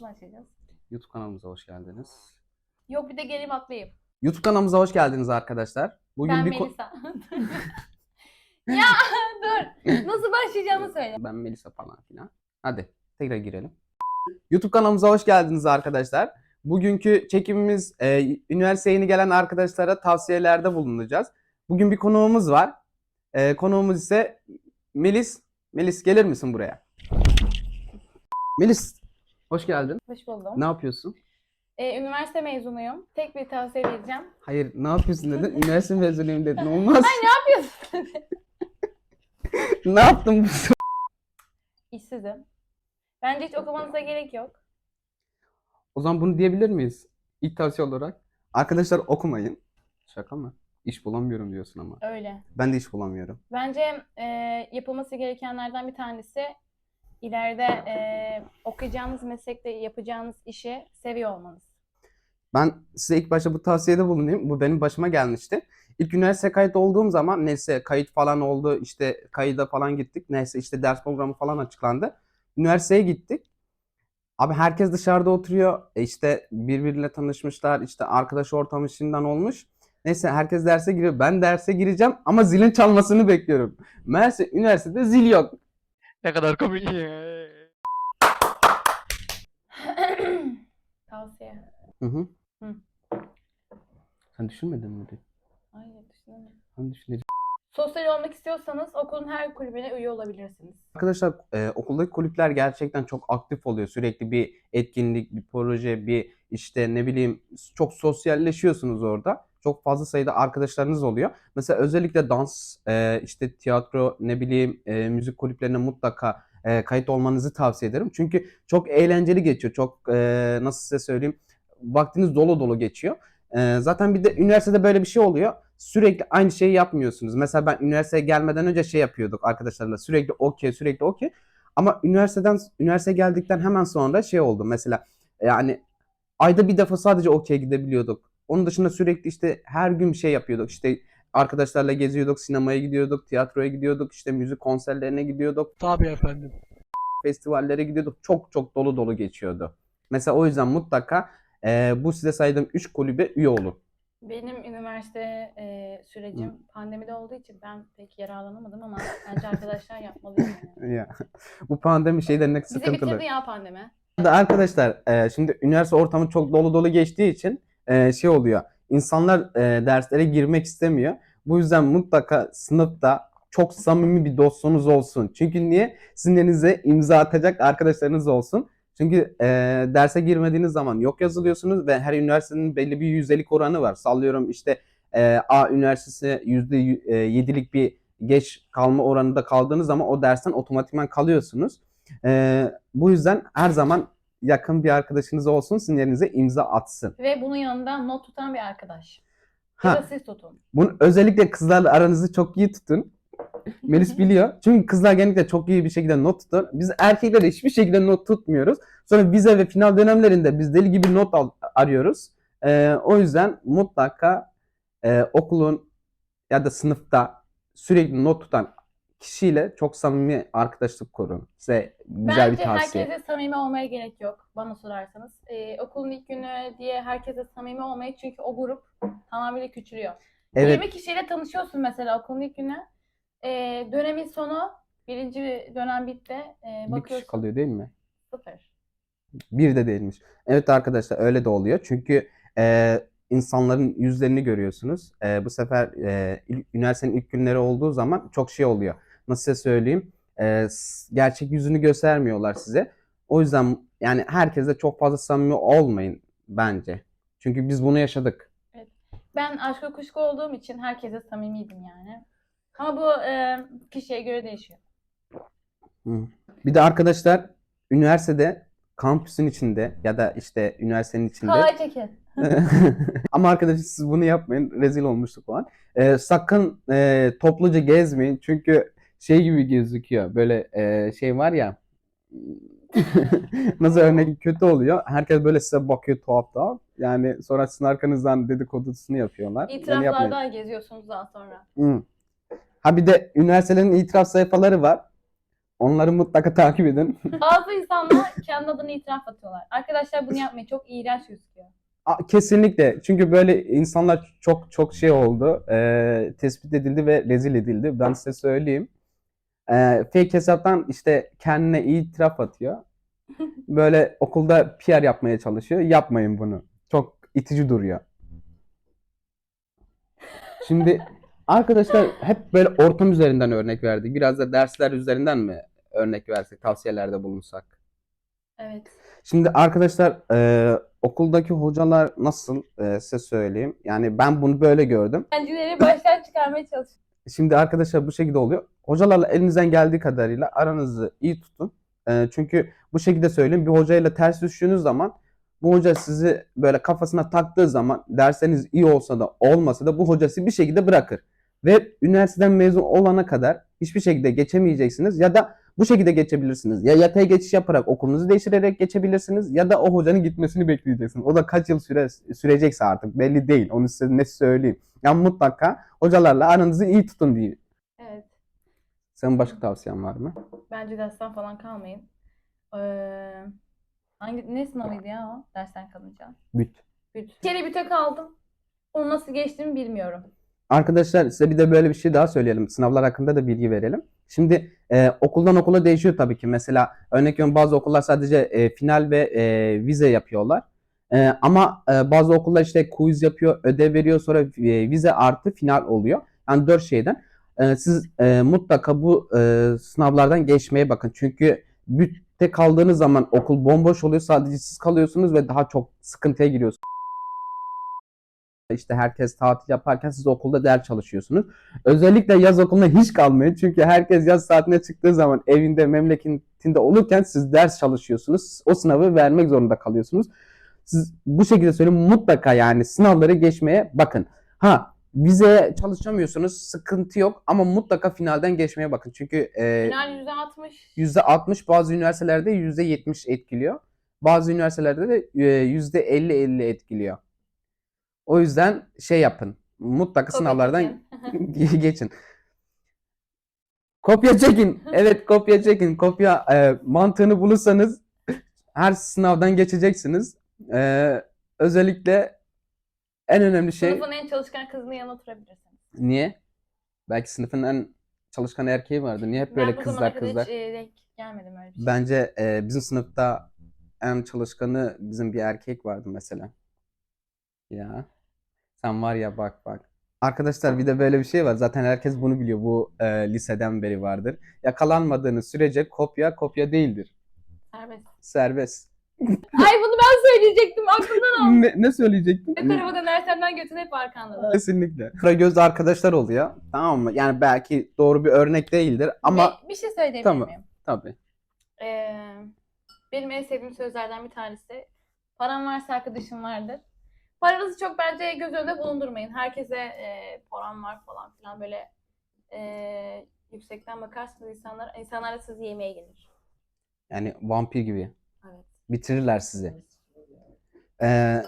Nasıl başlayacağız? YouTube kanalımıza hoş geldiniz. Yok bir de geleyim atlayayım. YouTube kanalımıza hoş geldiniz arkadaşlar. Bugün ben bir ko- Melisa. ya dur. Nasıl başlayacağımı söyle. ben Melisa falan filan. Hadi tekrar girelim. YouTube kanalımıza hoş geldiniz arkadaşlar. Bugünkü çekimimiz e, üniversiteye yeni gelen arkadaşlara tavsiyelerde bulunacağız. Bugün bir konuğumuz var. E, konuğumuz ise Melis. Melis gelir misin buraya? Melis hoş geldin. Hoş buldum. Ne yapıyorsun? Ee, üniversite mezunuyum. Tek bir tavsiye vereceğim. Hayır ne yapıyorsun dedin. Üniversite mezunuyum dedin. Olmaz. Ne yapıyorsun? ne yaptın bu İşsizim. Bence hiç okumanıza gerek yok. O zaman bunu diyebilir miyiz? İlk tavsiye olarak. Arkadaşlar okumayın. Şaka mı? İş bulamıyorum diyorsun ama. Öyle. Ben de iş bulamıyorum. Bence e, yapılması gerekenlerden bir tanesi ileride e, okuyacağınız meslekte yapacağınız işi seviyor olmanız. Ben size ilk başta bu tavsiyede bulunayım. Bu benim başıma gelmişti. İlk üniversite kayıt olduğum zaman neyse kayıt falan oldu. işte kayıda falan gittik. Neyse işte ders programı falan açıklandı. Üniversiteye gittik. Abi herkes dışarıda oturuyor. E işte birbiriyle tanışmışlar. işte arkadaş ortamı şimdiden olmuş. Neyse herkes derse giriyor. Ben derse gireceğim ama zilin çalmasını bekliyorum. Meğerse üniversitede zil yok. Ne kadar komik. Tavsiye. Hı hı. Hı. Sen düşünmedin mi? Hayır düşünemiyorum. Ben düşüneceğim. Sosyal olmak istiyorsanız okulun her kulübüne üye olabilirsiniz. Arkadaşlar e, okuldaki kulüpler gerçekten çok aktif oluyor. Sürekli bir etkinlik, bir proje, bir işte ne bileyim çok sosyalleşiyorsunuz orada. Çok fazla sayıda arkadaşlarınız oluyor. Mesela özellikle dans, e, işte tiyatro, ne bileyim e, müzik kulüplerine mutlaka e, kayıt olmanızı tavsiye ederim. Çünkü çok eğlenceli geçiyor. Çok e, nasıl size söyleyeyim vaktiniz dolu dolu geçiyor. E, zaten bir de üniversitede böyle bir şey oluyor. Sürekli aynı şeyi yapmıyorsunuz. Mesela ben üniversiteye gelmeden önce şey yapıyorduk arkadaşlarla. Sürekli okey, sürekli okey. Ama üniversiteden üniversiteye geldikten hemen sonra şey oldu. Mesela yani ayda bir defa sadece okey gidebiliyorduk. Onun dışında sürekli işte her gün bir şey yapıyorduk. İşte arkadaşlarla geziyorduk, sinemaya gidiyorduk, tiyatroya gidiyorduk, işte müzik konserlerine gidiyorduk, Tabii efendim. festivallere gidiyorduk. Çok çok dolu dolu geçiyordu. Mesela o yüzden mutlaka e, bu size saydığım 3 kulübe üye olun. Benim üniversite e, sürecim pandemide olduğu için ben pek yararlanamadım ama bence arkadaşlar yapmalıyım. Yani. Ya, bu pandemi şeylerinde Bizi sıkıntılı. bitirdi ya pandemi. Da arkadaşlar e, şimdi üniversite ortamı çok dolu dolu geçtiği için e, şey oluyor. İnsanlar e, derslere girmek istemiyor. Bu yüzden mutlaka sınıfta çok samimi bir dostunuz olsun. Çünkü niye? Sizin imza atacak arkadaşlarınız olsun. Çünkü e, derse girmediğiniz zaman yok yazılıyorsunuz ve her üniversitenin belli bir yüzdelik oranı var. Sallıyorum işte e, A üniversitesi yüzde e, yedilik bir geç kalma oranında kaldığınız zaman o dersten otomatikman kalıyorsunuz. E, bu yüzden her zaman yakın bir arkadaşınız olsun sizin yerinize imza atsın. Ve bunun yanında not tutan bir arkadaş. Ya da Ha, siz tutun. bunu özellikle kızlarla aranızı çok iyi tutun. Melis biliyor. Çünkü kızlar genellikle çok iyi bir şekilde not tutar. Biz erkekler hiçbir şekilde not tutmuyoruz. Sonra vize ve final dönemlerinde biz deli gibi not al- arıyoruz. Ee, o yüzden mutlaka e, okulun ya da sınıfta sürekli not tutan kişiyle çok samimi arkadaşlık kurun. Size güzel bir Bence tavsiye. herkese samimi olmaya gerek yok bana sorarsanız. Ee, okulun ilk günü diye herkese samimi olmayı çünkü o grup tamamıyla küçülüyor. Evet. 20 kişiyle tanışıyorsun mesela okulun ilk günü. Ee, dönemin sonu birinci dönem bitti. Ee, Bir kişi kalıyor değil mi? sıfır. Bir de değilmiş. Evet arkadaşlar öyle de oluyor. Çünkü e, insanların yüzlerini görüyorsunuz. E, bu sefer e, üniversitenin ilk günleri olduğu zaman çok şey oluyor. Nasıl size söyleyeyim? E, gerçek yüzünü göstermiyorlar size. O yüzden yani herkesle çok fazla samimi olmayın bence. Çünkü biz bunu yaşadık. Ben aşk kuşku olduğum için herkese samimiydim yani. Ama bu e, kişiye göre değişiyor. Hı. Bir de arkadaşlar üniversitede kampüsün içinde ya da işte üniversitenin içinde Kolay çekin. Ama arkadaşlar siz bunu yapmayın. Rezil olmuştuk falan. Ee, sakın e, topluca gezmeyin. Çünkü şey gibi gözüküyor. Böyle e, şey var ya nasıl örnek kötü oluyor. Herkes böyle size bakıyor tuhaf tuhaf. Yani sonra sizin arkanızdan dedikodusunu yapıyorlar. Yani. İtiraflardan geziyorsunuz daha sonra. Hı. Ha bir de üniversitelerin itiraf sayfaları var. Onları mutlaka takip edin. Bazı insanlar kendi adını itiraf atıyorlar. Arkadaşlar bunu yapmayın. Çok iğrenç gözüküyor. Kesinlikle. Çünkü böyle insanlar çok çok şey oldu. Ee, tespit edildi ve rezil edildi. Ben size söyleyeyim. Ee, fake hesaptan işte kendine itiraf atıyor. Böyle okulda PR yapmaya çalışıyor. Yapmayın bunu. Çok itici duruyor. Şimdi arkadaşlar hep böyle ortam üzerinden örnek verdik. Biraz da dersler üzerinden mi örnek versek, tavsiyelerde bulunsak? Evet. Şimdi arkadaşlar e, okuldaki hocalar nasıl e, size söyleyeyim. Yani ben bunu böyle gördüm. Öğrencileri baştan çıkarmaya çalışıyor. Şimdi arkadaşlar bu şekilde oluyor. Hocalarla elinizden geldiği kadarıyla aranızı iyi tutun. E, çünkü bu şekilde söyleyeyim bir hocayla ters düştüğünüz zaman bu hoca sizi böyle kafasına taktığı zaman dersleriniz iyi olsa da olmasa da bu hoca sizi bir şekilde bırakır. Ve üniversiteden mezun olana kadar hiçbir şekilde geçemeyeceksiniz ya da bu şekilde geçebilirsiniz. Ya yatay geçiş yaparak okulunuzu değiştirerek geçebilirsiniz ya da o hocanın gitmesini bekleyeceksiniz. O da kaç yıl süre, sürecekse artık belli değil. Onu size ne söyleyeyim. Yani mutlaka hocalarla aranızı iyi tutun diye. Evet. Senin başka tavsiyen var mı? Bence dersten falan kalmayın. Ee, hangi ne sınavıydı ya o? Dersten kalınca. Büt. Büt. Bir kere büte kaldım. Onu nasıl geçtiğimi bilmiyorum. Arkadaşlar size bir de böyle bir şey daha söyleyelim. Sınavlar hakkında da bilgi verelim. Şimdi e, okuldan okula değişiyor tabii ki. Mesela örnek veriyorum bazı okullar sadece e, final ve e, vize yapıyorlar. E, ama e, bazı okullar işte quiz yapıyor, ödev veriyor sonra e, vize artı final oluyor. Yani dört şeyden. E, siz e, mutlaka bu e, sınavlardan geçmeye bakın. Çünkü bütte kaldığınız zaman okul bomboş oluyor. Sadece siz kalıyorsunuz ve daha çok sıkıntıya giriyorsunuz. İşte herkes tatil yaparken siz okulda ders çalışıyorsunuz. Özellikle yaz okuluna hiç kalmayın. Çünkü herkes yaz saatine çıktığı zaman evinde, memleketinde olurken siz ders çalışıyorsunuz. O sınavı vermek zorunda kalıyorsunuz. Siz bu şekilde söyleyeyim mutlaka yani sınavları geçmeye bakın. Ha vize çalışamıyorsunuz sıkıntı yok ama mutlaka finalden geçmeye bakın. Çünkü e, Final %60. %60 bazı üniversitelerde %70 etkiliyor. Bazı üniversitelerde de e, %50-50 etkiliyor. O yüzden şey yapın. Mutlaka sınavlardan geçin. Kopya çekin. Evet kopya çekin. Kopya e, mantığını bulursanız her sınavdan geçeceksiniz. E, özellikle en önemli şey Sınıfın en çalışkan kızının yanına oturabilirsiniz. niye? Belki sınıfın en çalışkan erkeği vardı. Niye hep böyle ben kızlar kızlar? hiç e, denk gelmedim öyle bir şey. Bence e, bizim sınıfta en çalışkanı bizim bir erkek vardı mesela. Ya. Sen var ya bak bak. Arkadaşlar bir de böyle bir şey var. Zaten herkes bunu biliyor. Bu e, liseden beri vardır. Yakalanmadığınız sürece kopya kopya değildir. Serbest. Serbest. Ay bunu ben söyleyecektim aklımdan aldım. Ne, ne söyleyecektin? Ne tarafa dönersen dön götün hep arkanda. Kesinlikle. Kara gözlü arkadaşlar oluyor. Tamam mı? Yani belki doğru bir örnek değildir ama Bir, bir şey söyleyebilir Tamam. miyim? tabii. Ee, benim en sevdiğim sözlerden bir tanesi. Paran varsa arkadaşın vardır. Paranızı çok bence göz önünde bulundurmayın. Herkese e, param var falan filan böyle e, yüksekten bakarsınız insanlar. İnsanlar da sizi yemeye gelir. Yani vampir gibi. Evet. Bitirirler sizi. Ee,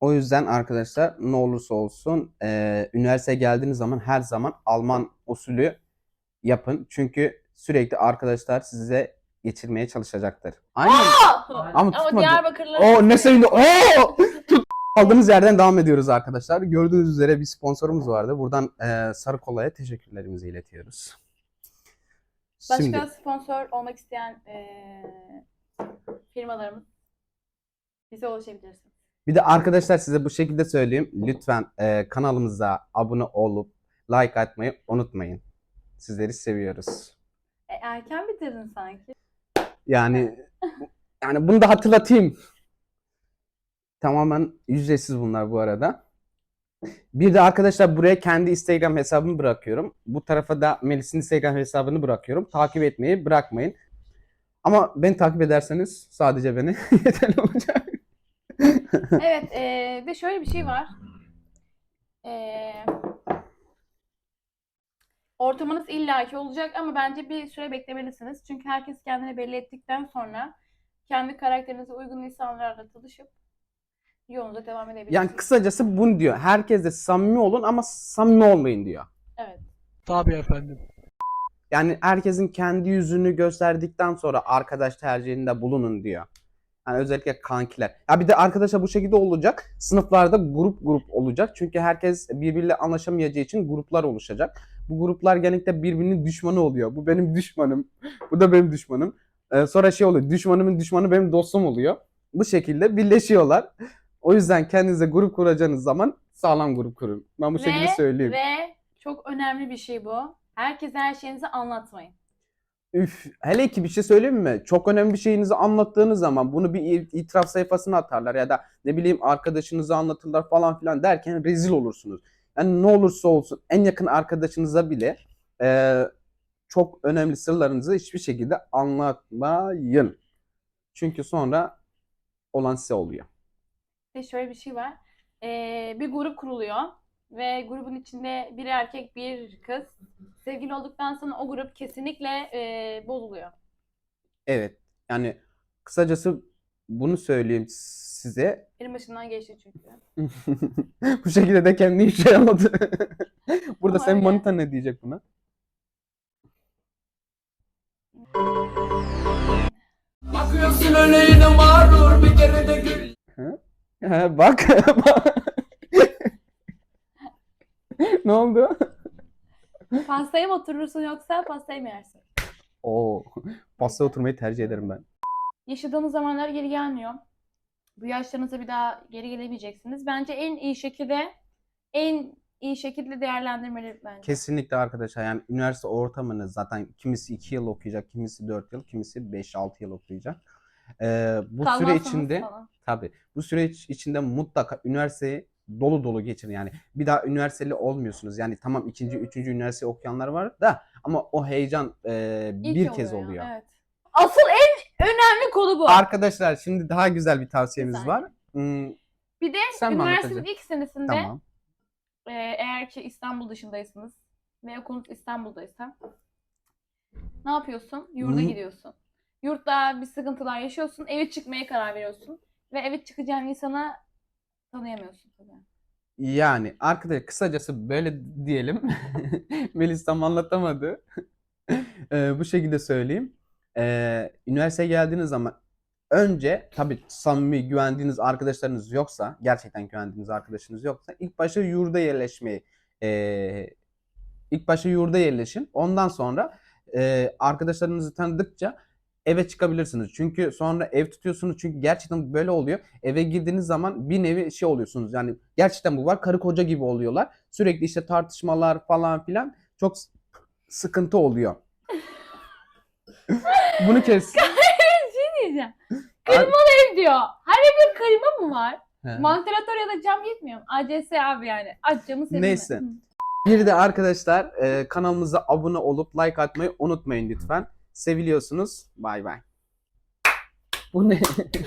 o yüzden arkadaşlar ne olursa olsun e, üniversiteye geldiğiniz zaman her zaman Alman usulü yapın. Çünkü sürekli arkadaşlar size geçirmeye çalışacaktır. Aynen. Ama Ama tutmadı. Diyarbakırlılar Oo ne sevindi. Oo! Tut. Kaldığımız yerden devam ediyoruz arkadaşlar. Gördüğünüz üzere bir sponsorumuz vardı. Buradan e, Sarı Kola'ya teşekkürlerimizi iletiyoruz. Başka Şimdi sponsor olmak isteyen e, firmalarımız bize ulaşabilirsiniz. Bir de arkadaşlar size bu şekilde söyleyeyim. Lütfen e, kanalımıza abone olup like atmayı unutmayın. Sizleri seviyoruz. E, erken bitirdin sanki. Yani yani bunu da hatırlatayım. Tamamen ücretsiz bunlar bu arada. Bir de arkadaşlar buraya kendi Instagram hesabımı bırakıyorum. Bu tarafa da Melis'in Instagram hesabını bırakıyorum. Takip etmeyi bırakmayın. Ama beni takip ederseniz sadece beni yeterli olacak. Evet, e, de şöyle bir şey var. E, ortamınız illaki olacak ama bence bir süre beklemelisiniz. Çünkü herkes kendini belli ettikten sonra kendi karakterinize uygun insanlarla tanışıp yolunuza devam edebilirsiniz. Yani kısacası bunu diyor. Herkesle samimi olun ama samimi olmayın diyor. Evet. Tabii efendim. Yani herkesin kendi yüzünü gösterdikten sonra arkadaş tercihinde bulunun diyor. Yani özellikle kankiler. Ya bir de arkadaşlar bu şekilde olacak. Sınıflarda grup grup olacak. Çünkü herkes birbiriyle anlaşamayacağı için gruplar oluşacak. Bu gruplar genellikle birbirinin düşmanı oluyor. Bu benim düşmanım. Bu da benim düşmanım. Ee, sonra şey oluyor. Düşmanımın düşmanı benim dostum oluyor. Bu şekilde birleşiyorlar. O yüzden kendinize grup kuracağınız zaman sağlam grup kurun. Ben bu Ve- şekilde söyleyeyim. Ve çok önemli bir şey bu. Herkese her şeyinizi anlatmayın. Üf, hele ki bir şey söyleyeyim mi? Çok önemli bir şeyinizi anlattığınız zaman bunu bir it- itiraf sayfasına atarlar ya da ne bileyim arkadaşınıza anlatırlar falan filan derken rezil olursunuz. Yani ne olursa olsun en yakın arkadaşınıza bile e, çok önemli sırlarınızı hiçbir şekilde anlatmayın. Çünkü sonra olan size oluyor. De şöyle bir şey var. Ee, bir grup kuruluyor ve grubun içinde bir erkek bir kız sevgili olduktan sonra o grup kesinlikle e, bozuluyor. Evet. Yani kısacası bunu söyleyeyim size. Benim başımdan geçti çünkü. Bu şekilde de kendini işe yaradı. Burada Ama senin öyle. manita ne diyecek buna? Bakıyorsun öyle yine mağrur bir kere de gül He, bak. ne oldu? Pastaya mı oturursun yoksa pastayı mı yersin? Oo, pasta oturmayı tercih ederim ben. Yaşadığınız zamanlar geri gelmiyor. Bu yaşlarınıza bir daha geri gelemeyeceksiniz. Bence en iyi şekilde en iyi şekilde değerlendirmeli bence. Kesinlikle arkadaşlar yani üniversite ortamını zaten kimisi 2 yıl okuyacak, kimisi 4 yıl, kimisi 5-6 yıl okuyacak. Ee, bu süre içinde falan. Tabii. Bu süreç içinde mutlaka üniversiteyi dolu dolu geçirin yani. Bir daha üniversiteli olmuyorsunuz. Yani tamam ikinci, üçüncü üniversite okuyanlar var da ama o heyecan e, bir kez oluyor oluyor. Evet. Asıl en önemli konu bu. Arkadaşlar şimdi daha güzel bir tavsiyemiz Güzel. var. Hmm, Bir de Sen üniversitenin ilk senesinde tamam. e, eğer ki İstanbul dışındaysınız ve okulunuz İstanbul'daysa ne yapıyorsun? Yurda Hı. gidiyorsun. Yurtta bir sıkıntılar yaşıyorsun. Eve çıkmaya karar veriyorsun. Ve eve çıkacağın insana tanıyamıyorsun tabii. Yani arkadaşlar kısacası böyle diyelim. Melis tam anlatamadı. Ee, bu şekilde söyleyeyim. Ee, üniversiteye geldiğiniz zaman önce tabii samimi güvendiğiniz arkadaşlarınız yoksa, gerçekten güvendiğiniz arkadaşınız yoksa ilk başta yurda yerleşmeyi ee, ilk başta yurda yerleşin. Ondan sonra ee, arkadaşlarınızı tanıdıkça eve çıkabilirsiniz. Çünkü sonra ev tutuyorsunuz. Çünkü gerçekten böyle oluyor. Eve girdiğiniz zaman bir nevi şey oluyorsunuz. Yani gerçekten bu var. Karı koca gibi oluyorlar. Sürekli işte tartışmalar falan filan. Çok sıkıntı oluyor. Bunu kes. Bir şey diyeceğim. Klimalı ev diyor. Her evde klima mı var? He. Ya da cam yetmiyor mu? ACS abi yani. Aç camı senin. Neyse. Bir de arkadaşlar e, kanalımıza abone olup like atmayı unutmayın lütfen. Seviliyorsunuz. Bay bay. Bu ne?